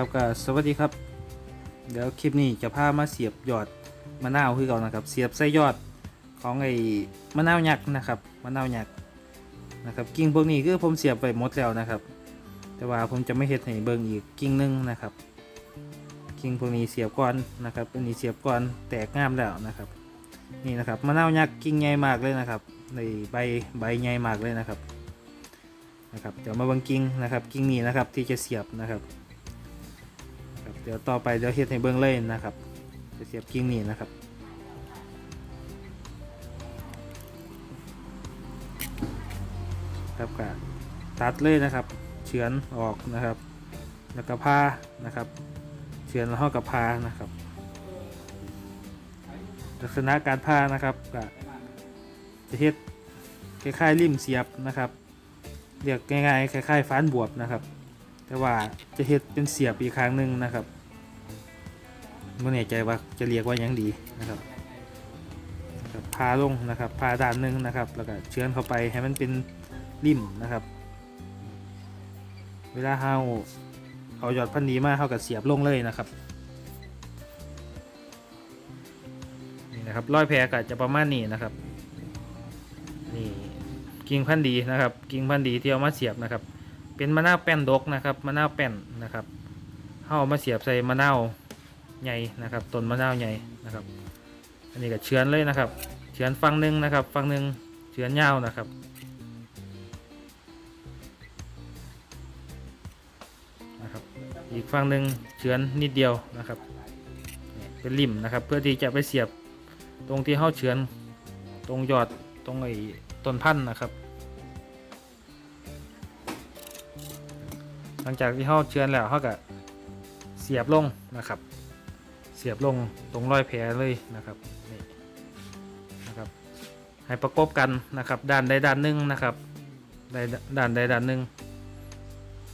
ครับก็สวัสดีครับ เดี๋ยวคลิปนี้จะพามาเสียบยอดมะนาวคือเก่านะครับ เสียบไส้ยอดของไอ้มะนาวยักษ์นะครับมะนาวยักษ์นะครับกิ่งพวกนี้คือผมเสียบไปหมดแล้วนะครับ แต่ว่าผมจะไม่เฮ็ดให้เบิ่งอีกกิ่งนึงนะครับกิ่งพวกนี้เสียบก่อนนะครับอันนี้เสียบก่อนแตกงามแล้วนะครับ นี่นะครับมะนาวยักษ์กิ่งใหญ่มากเลยนะครับในใบใบใหญ่มากเลยนะครับนะครับเดี๋ยวมาเบิ่งกิ่งนะครับกิ่งนี้นะครับที่จะเสียบนะครับ ดี๋ยวต่อไปเดี๋ยวเฮ็ดให้เบิ่งเลยนะครับจะเสียบกิ่งนี้นะครับครับก็ตัดเลยนะครับ เฉือนออกนะครับ แล้วก็ผ้านะครับ เฉือนแล้วเข้ากับผ้านะครับ ลักษณะการผ้านะครับก็จะเฮ็ดคล้ายๆริมเสียบนะครับเรียกง่ายๆคล้ายๆฟ้านบวบนะครับ แต่ว่าจะเฮ็ดเป็นเสียบอีกครั้งหนึ่งนะครับ ไม่แน่ใจว่าจะเรียกว่ายังดีนะครับพาลงนะครับพาด้านหนึ่งนะครับ แล้วก็เชื้อนเข้าไปให้มันเป็นริมนะครับ เวลาเฮาเอายอดพันธุ์ดีมาเฮาก็เสียบลงเลยนะครับนี่นะครับร้อยแพรก็จะประมาณนี้นะครับนี่กิ่งพันธุ์ดีนะครับ กิ่งพันธุ์ดีที่เอามาเสียบนะครับ เป็นมะนาวแป้นดกนะครับมะนาวแป้นนะครับเอามาเสียบใส่มะนาว ใหญ่นะครับต้นมะนาวใหญ่นะครับ อันนี้ก็เฉือนเลยนะครับเฉือนฝั่งหนึ่งนะครับฝั่งหนึ่งเฉือนยาวนะครับนะครับ อีกฝั่งหนึ่งเฉือนนิดเดียวนะครับเป็นริมนะครับ เพื่อที่จะไปเสียบตรงที่เข้าเฉือนตรงยอดตรงไอ้ต้นพันธุ์นะครับ หลังจากที่เขาเชือนแล้วเขาก็เสียบลงนะครับ เสียบลงตรงรอยแผลเลยนะครับนี่นะครับ ให้ประกบกันนะครับ ด้านใดด้านหนึ่งนะครับไดด้านใดด้านหนึ่ง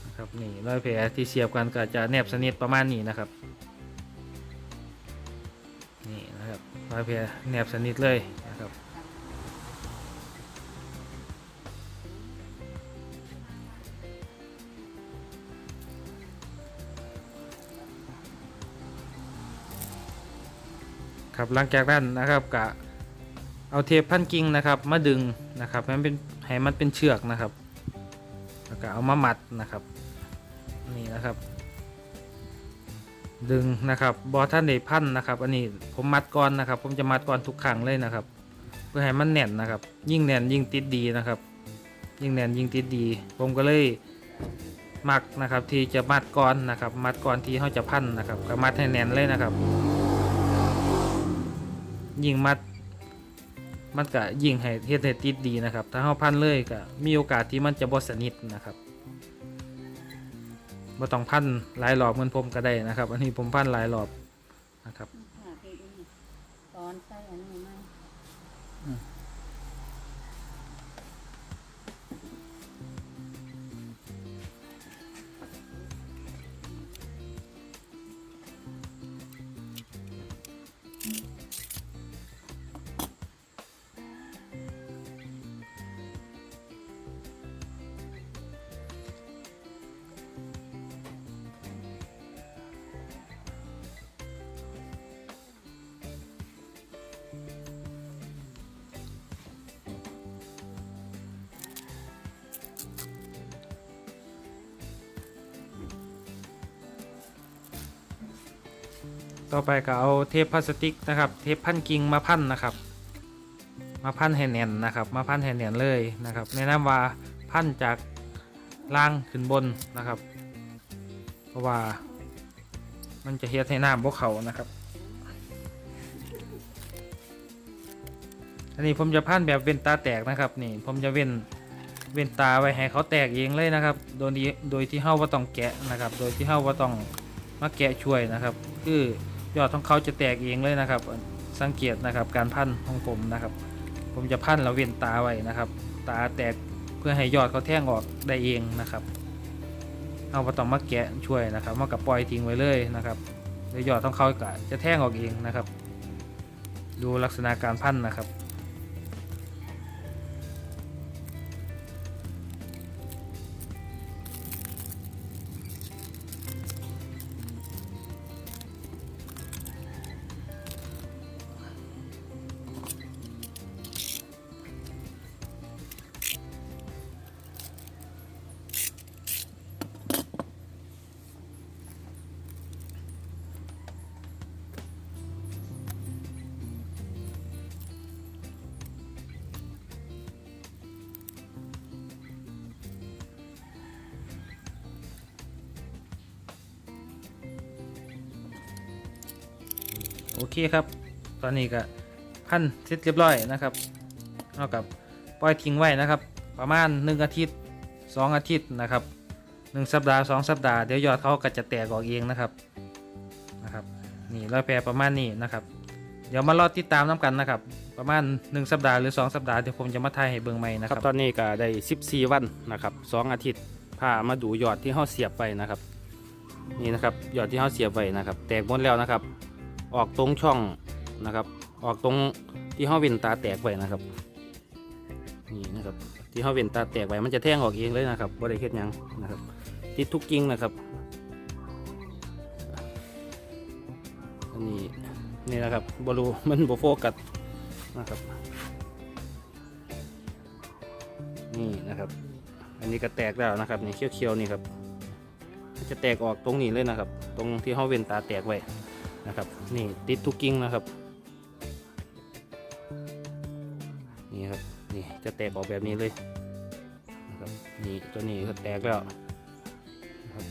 นะครับนี่รอยแผลที่เสียบกันก็จะแนบสนิทประมาณนี้นะครับนี่นะครับรอยแผลแนบสนิทเลยนะครับ ครับหลังจากนั้นนะครับกะเอาเทปพันกิ่งนะครับมาดึงนะครับให้มันเป็นให้มันเป็นเชือกนะครับแล้วก็เอามามัดนะครับนี่นะครับ ดึงนะครับบอท่านเดพันนะครับ อันนี้ผมมัดก่อนนะครับ ผมจะมัดก่อนทุกครั้งเลยนะครับ เพื่อให้มันแน่นนะครับ ยิ่งแน่นยิ่งติดดีนะครับ ยิ่งแน่นยิ่งติดดี ผมก็เลยมักนะครับที่จะมัดก่อนนะครับ มัดก่อนที่เขาจะพันนะครับก็มัดให้แน่นเลยนะครับ ยิ่งมัด มันก็ยิ่งให้เฮ็ดให้ติดดีนะครับ ถ้าเฮาพันเลยก็มีโอกาสที่มันจะบ่สนิทนะครับบ่ต้องพันหลายรอบเหมือนผมก็ได้นะครับ อันนี้ผมพันหลายรอบนะครับ ต่อไปก็เอาเทปพลาสติกนะครับ เทปพันกิ่งมาพันนะครับ มาพันให้แน่นนะครับ มาพันให้แน่นเลยนะครับแนะนำว่าพันจากล่างขึ้นบนนะครับ เพราะว่ามันจะเฮ็ดให้น้ำพวกเขานะครับ อันนี้ผมจะพันแบบเว้นตาแตกนะครับนี่ผมจะเว้นเว้นตาไว้ให้เขาแตกเองเลยนะครับ โดยที่โดยที่เฮาว่าต้องแกะนะครับ โดยที่เฮาว่าต้องมาแกะช่วยนะครับ คือ ยอดของเขาจะแตกเองเลยนะครับ สังเกตนะครับการพันของผมนะครับ ผมจะพันแล้วเว้นตาไว้นะครับ ตาแตกเพื่อให้ยอดเขาแท่งออกได้เองนะครับ เอาไปต่อมาแกะช่วยนะครับมากับปล่อยทิ้งไว้เลยนะครับเดี๋ยวยอดของเขาจะแท่งออกเองนะครับ ดูลักษณะการพันนะครับ โอเคครับ ตอนนี้ก็พันเสร็จเรียบร้อยนะครับเอากับปล่อยทิ้งไว้นะครับ ประมาณ 1 อาทิตย์ 2 อาทิตย์นะครับ 1 สัปดาห์ 2 สัปดาห์เดี๋ยวยอดเขาก็จะแตกออกเองนะครับนะครับนี่ร้อยแปรประมาณนี้นะครับ เดี๋ยวมารอติดตามน้ำกันนะครับ ประมาณ 1 สัปดาห์หรือ 2 สัปดาห์เดี๋ยวผมจะมาถ่ายให้เบิ่งใหม่นะครัรับตอนนี้ก็ได้ 14 วันนะครับ 2 อาทิตย์พามาดูยอดที่เฮาเสียบไปนะครับ นี่นะครับยอดที่เฮาเสียบไว้นะครับ แตกหมดแล้วนะครับ ออกตรงช่องนะครับ ออกตรงที่เฮาเว้นตาแตกไว้นะครับนี่นะครับที่เฮาเว้นตาแตกไว้มันจะแท่งออกเองเลยนะครับบ่ได้เฮ็ดยังนะครับ ติดทุกกิ่งนะครับอันนี้นี่นะครับบรูมันบโฟกัสนะครับนี่นะครับ อันนี้ก็แตกแล้วนะครับนี่เขียวๆนี่ครับมันจะแตกออกตรงนี้เลยนะครับ ตรงที่เฮาเว้นตาแตกไว้ นะครับนี่ติดทุกกิ่งนะครับนี่ครับนี่จะแตกออกแบบนี้เลยนะครับนี่ตัวนี้ก็แตกแล้วนะครับ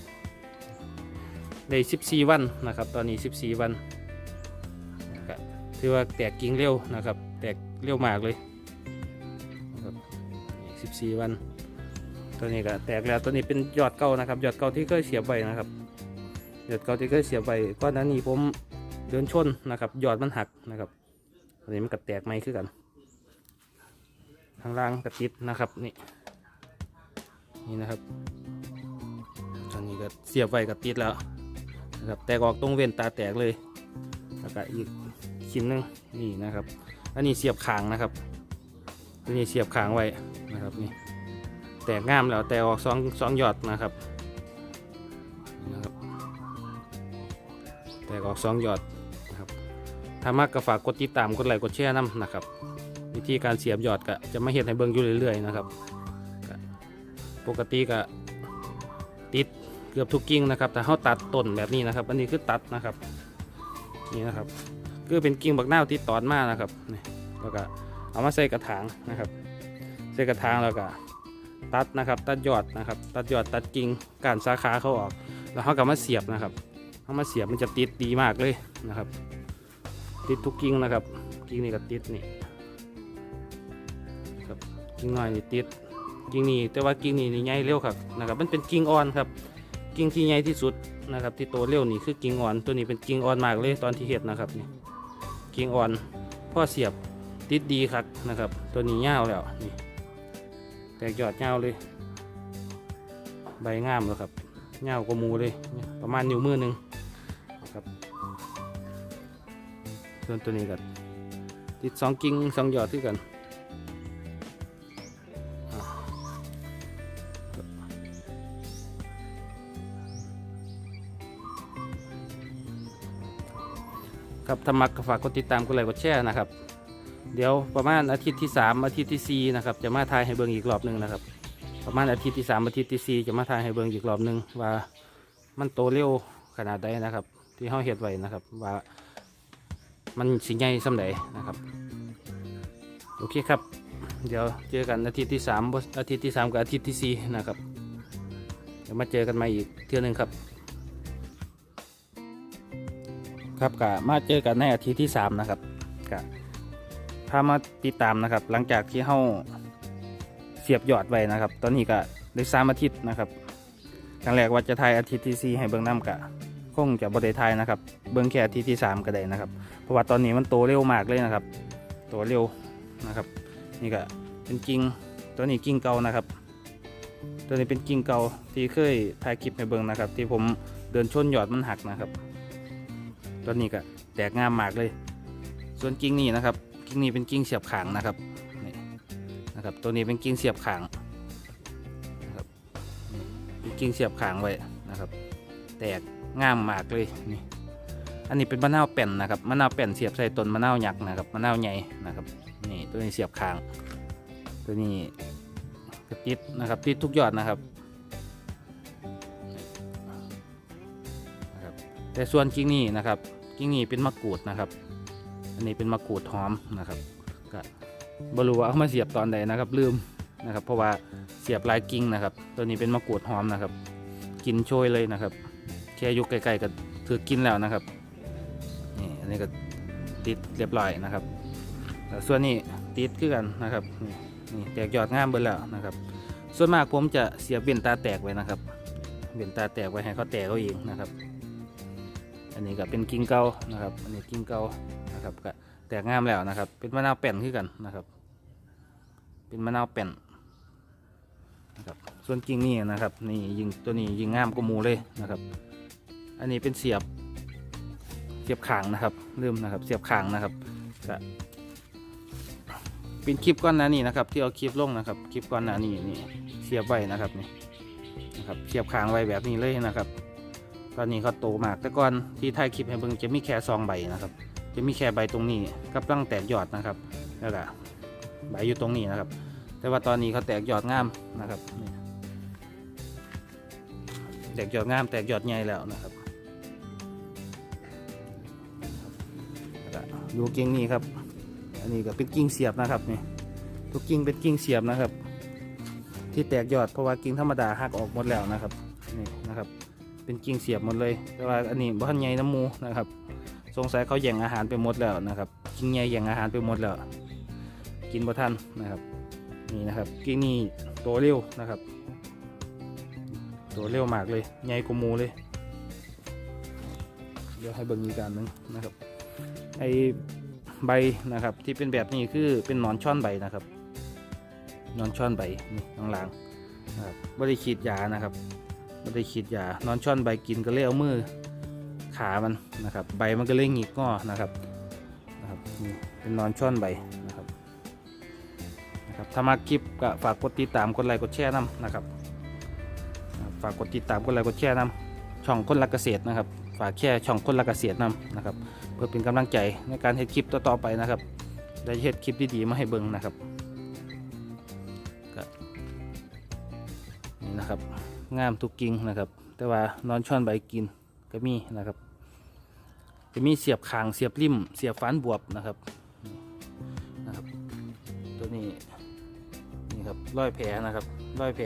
ได้ 14 วันนะครับ ตอนนี้ 14 วันนะครับถือว่าแตกกิ่งเร็วนะครับ แตกเร็วมากเลยนะครับสิบสี่วัน ตัวนี้ก็แตกแล้วตัวนี้เป็นยอดเก่านะครับยอดเก่าที่เคยเสียบนะครับยอดเก่าที่เคยเสียบก้อนหนั้นนี้ผม เดินชนนะครับยอดมันหักนะครับตัวนี้มันก็แตกไหมขึ้นกันข้างล่างกระติดนะครับนี่นี่นะครับตัวนี้ก็เสียบไว้กระติดแล้วนะครับแตกออกตรงเว้นตาแตกเลยแล้วก็อีกชิ้นหนึงนี่นะครับ อันนี้เสียบขางนะครับตัวนี้เสียบขางไว้นะครับนี่แตกง่ามแล้วแต่ออกสองสองหยอดนะครับนี่นะครับ แตกออกสองหยอด ถ้ามากก็ฝากกดติดตามกดไลค์กดแชร์น้ำนะครับ วิธีการเสียบยอดก็จะมาเห็นให้เบิ่งอยู่เรื่อยๆนะครับปกติก็ติดเกือบทุกกิ่งนะครับแต่เขาตัดต้นแบบนี้นะครับ อันนี้คือตัดนะครับนี่นะครับคือเป็นกิ่งบักนาวที่ตอนมานะครับนี่แล้วก็เอามาใส่กระถางนะครับ ใส่กระถางแล้วก็ตัดนะครับ ตัดยอดนะครับ ตัดยอดตัดกิ่งกานสาขาเขาออก แล้วเขาก็มาเสียบนะครับเขามาเสียบมันจะติดดีมากเลยนะครับ ติดทุกกิ่งนะครับ กิ่งนี่ก็ติดนี่ครับกิ่งน้อยนี่ติดกิ่งนี้แต่ว่ากิ่งนี้นี่ใหญ่เร็วครับนะครับมันเป็นกิ่งอ่อนครับกิ่งที่ใหญ่ที่สุดนะครับ ที่โตเร็วนี่คือกิ่งอ่อน ตัวนี้เป็นกิ่งอ่อนมากเลยตอนที่เห็ดนะครับนี่กิ่งอ่อนพ่อเสียบติดดีครับนะครับ ตัวนี้เงาแล้วนี่แตกยอดเงาเลย ใบงามแล้วครับเงากว่ามูเลย ประมาณนิ้วมือหนึ่งครับ ส่วนตัวนี้กันติดสองกิ่งสองยอดที่กันครับถ้ามักกฝากกดติดตามกดไลค์กดแชร์นะครับ เดี๋ยวประมาณอาทิตย์ที่ 3 อาทิตย์ที่4นะครับจะมาทายให้เบิ่งอีกรอบหนึ่งนะครับ ประมาณอาทิตย์ที่ 3 อาทิตย์ที่4จะมาทายให้เบิ่งอีกรอบหนึ่งว่ามันโตเร็วขนาดใดนะครับ ที่เฮาเฮ็ดไว้นะครับว่า มันสิใหญ่ส่ำใดนะครับ โอเคครับ เดี๋ยวเจอกันอาทิตย์ที่3อาทิตย์ที่ 3 กับอาทิตย์ที่ 4 นะครับ เดี๋ยวมาเจอกันใหม่อีกเทื่อหนึงครับ ครับกะมาเจอกันในอาทิตย์ที่ 3 นะครับกะพามาติดตามนะครับ หลังจากที่เฮาเสียบยอดไว้นะครับ ตอนนี้ก็ได้สามอาทิตย์นะครับครั้งแรกว่าจะทายอาทิตย์ที่สี่ให้เบิ่งน้ำกะ คงจะบริทยนะครับ เบิ่งแค่ทิตย์ที่สามก็ได้นะครับ เพราะว่าตอนนี้มันโตเร็วมากเลยนะครับ โตเร็วนะครับ นี่ก็เป็นกิ่งตัวนี้กิ่งเก่านะครับ ตัวนี้เป็นกิ่งเก่าที่เคยถ่ายคลิปให้เบิ่งนะครับ ที่ผมเดินชนหยอดมันหักนะครับ ตัวนี้ก็แตกงามมากเลย ส่วนกิ่งนี้นะครับ กิ่งนี้เป็นกิ่งเสียบขางนะครับนี่นะครับ ตัวนี้เป็นกิ่งเสียบขางนะครับเป็นกิ่งเสียบขางไว้นะครับ แตก งามมากเลยนี่อันนี้เป็นมะนาวแป่นนะครับมะนาวแป่นเสียบใส่ต้นมะนาวยักษ์นะครับมะนาวใหญ่นะครับนี่ตัวนี้เสียบขาง ตัวนี้ก็ติดนะครับติดทุกยอดนะครับนะครับ แต่ส่วนกิ่งนี้นะครับกิ่งนี้เป็นมะกรูดนะครับ อันนี้เป็นมะกรูดหอมนะครับก็บรูว่าเอามาเสียบตอนใดนะครับ ลืมนะครับ เพราะว่าเสียบลายกิ่งนะครับ ตัวนี้เป็นมะกรูดหอมนะครับ กินโชยเลยนะครับ แค่อยุกใกล้ๆก็ถือกินแล้วนะครับนี่อันนี้ก็ติดเรียบร้อยนะครับส่วนนี้ติดคือกันนะครับนี่นแตกยอดงามเบิดแล้วนะครับ ส่วนมากผมจะเสียบเวียนตาแตกไว้นะครับเวียนตาแตกไว้ให้เขาแตกเอาเองนะครับ อันนี้ก็เป็นกิ่งเก่านะครับ อันนี้กิ่งเก่านะครับก็แตกงามแล้วนะครับ เป็นมะนาวแป่นคือกันนะครับ เป็นมะนาวแป่นนะครับส่วนกิ่งนี่นะครับนี่ยิงตัวนี้ยิงงามกว่ามูเลยนะครับ อันนี้เป็นเสียบเสียบขางนะครับลืมนะครับเสียบขางนะครับก็เป็นคลิปก้อนหนานี่นะครับที่เอาคลิปลงนะครับคลิปก้อนหนานี่นี่เสียบไว้นะครับนี่นะครับเสียบขางไว้แบบนี้เลยนะครับ ตอนนี้เขาโตมากแต่ก่อนที่ถ่ายคลิปให้เบิ่งจะมีแค่ซองใบนะครับ จะมีแค่ใบตรงนี้กับตั้งแตกยอดนะครับแล้วก็ใบอยู่ตรงนี้นะครับ แต่ว่าตอนนี้เขาแตกยอดงามนะครับนี่แตกยอดงามแตกยอดใหญ่แล้วนะครับ ดูกิ่งนี้ครับ อันนี้ก็เป็นกิ่งเสียบนะครับนี่ทุกกิ่งเป็นกิ่งเสียบนะครับ ที่แตกยอดเพราะว่ากิ่งธรรมดาหักออกหมดแล้วนะครับนี่นะครับ เป็นกิ่งเสียบหมดเลย แต่ว่าอันนี้บ้านใหญ่น้ำมูนะครับ สงสัยเขาแย่งอาหารไปหมดแล้วนะครับกิ่งใหญ่แย่งอาหารไปหมดแล้ว กินบ่ทันนะครับนี่นะครับกิ่งนี้โตเร็วนะครับโตเร็วมากเลยใหญ่กว่ามูเลย เดี๋ยวให้เบิ่งอีกการหนึงนะครับ ไอใบนะครับที่เป็นแบบนี้คือเป็นหนอนช่อนใบนะครับนอนช่อนใบนี่ข้างหล่างนะครับไม่ได้ฉีดยานะครับไม่ได้ฉีดยานอนช่อนใบกินก็เลยเอามือขามันนะครับ ใบมันก็เลยหงิกงอนะครับนะครับนี่เป็นนอนช่อนใบนะครับนะครับถ้ามาคลิปก็ฝากกดติดตามกดไลค์กดแชร์นํนะครับนะครับฝากกดติดตามกดไลค์กดแชร์นํช่องคนรักเกษตรนะครับ ฝากแค่ช่องคนรักเกษตรนํนะครับ เพื่อเป็นกำลังใจในการเฮ็ดคลิปต่อๆไปนะครับ ได้เฮ็ดคลิปดีๆมาให้เบิ่งนะครับนี่นะครับงามทุกกิ่งนะครับ แต่ว่านอนช่อนใบกินก็มีนะครับ จะมีเสียบคางเสียบริม เสียบฟันบวบนะครับนะครับ ตัวนี้นี่ครับร้อยแผลนะครับร้อยแผล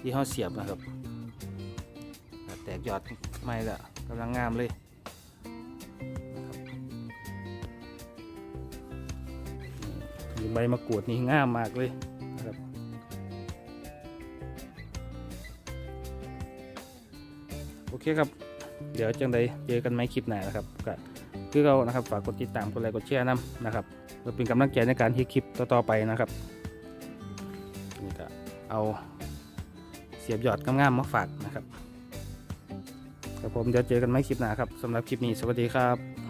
ที่เขาเสียบนะครับ แตกยอดไม่ละกำลังงามเลย ใบมะกรูดนี่ง่ามมากเลยนะครับโอเคครับ เดี๋ยวจังใดเจอกันไหมคลิปหน้านะครับก็คือเรานะครับฝากกดติดตามกดไลค์กดแชร์นํนะครับเพื่อเป็นกำลังใจในการที่คลิปต่อๆไปนะครับนี่ก็เอาเสียบยอดงามๆมาฝากนะครับครับผมเดี๋ยวเจอกันไหมคลิปหน้าครับสำหรับคลิปนี้สวัสดีครับ